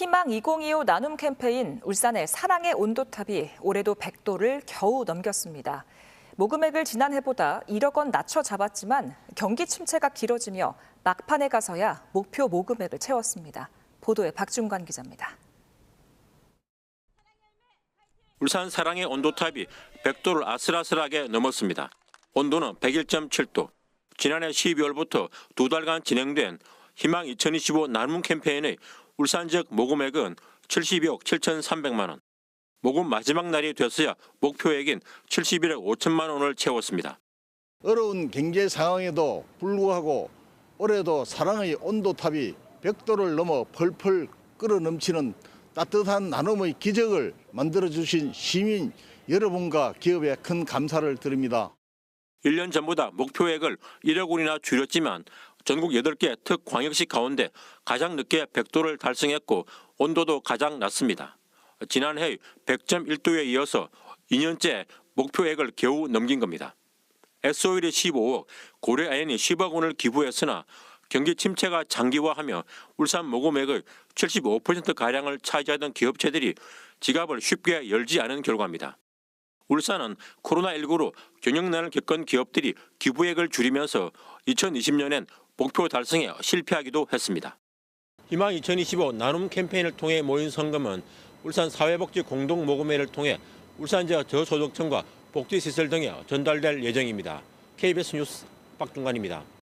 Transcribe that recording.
희망 2025 나눔 캠페인 울산의 사랑의 온도탑이 올해도 100도를 겨우 넘겼습니다. 모금액을 지난해보다 1억 원 낮춰 잡았지만 경기 침체가 길어지며 막판에 가서야 목표 모금액을 채웠습니다. 보도에 박준관 기자입니다. 울산 사랑의 온도탑이 100도를 아슬아슬하게 넘었습니다. 온도는 101.7도. 지난해 12월부터 두 달간 진행된 희망 2025 나눔 캠페인의 울산 지역 모금액은 72억 7,300만 원. 모금 마지막 날이 됐어야 목표액인 71억 5천만 원을 채웠습니다. 어려운 경제 상황에도 불구하고 올해도 사랑의 온도탑이 100도를 넘어 펄펄 끓어 넘치는 따뜻한 나눔의 기적을 만들어 주신 시민 여러분과 기업에 큰 감사를 드립니다. 1년 전보다 목표액을 1억 원이나 줄였지만 전국 8개 특 광역시 가운데 가장 늦게 100도를 달성했고 온도도 가장 낮습니다. 지난해 100.1도에 이어서 2년째 목표액을 겨우 넘긴 겁니다. SO일이 15억, 고려아연이 10억 원을 기부했으나 경기 침체가 장기화하며 울산 모금액의 75%가량을 차지하던 기업체들이 지갑을 쉽게 열지 않은 결과입니다. 울산은 코로나19로 경영난을 겪은 기업들이 기부액을 줄이면서 2020년엔 목표 달성에 실패하기도 했습니다. 희망 2025 나눔 캠페인을 통해 모인 성금은 울산 사회복지 공동 모금회를 통해 울산 지역 저소득층과 복지시설 등에 전달될 예정입니다. KBS 뉴스 박중관입니다.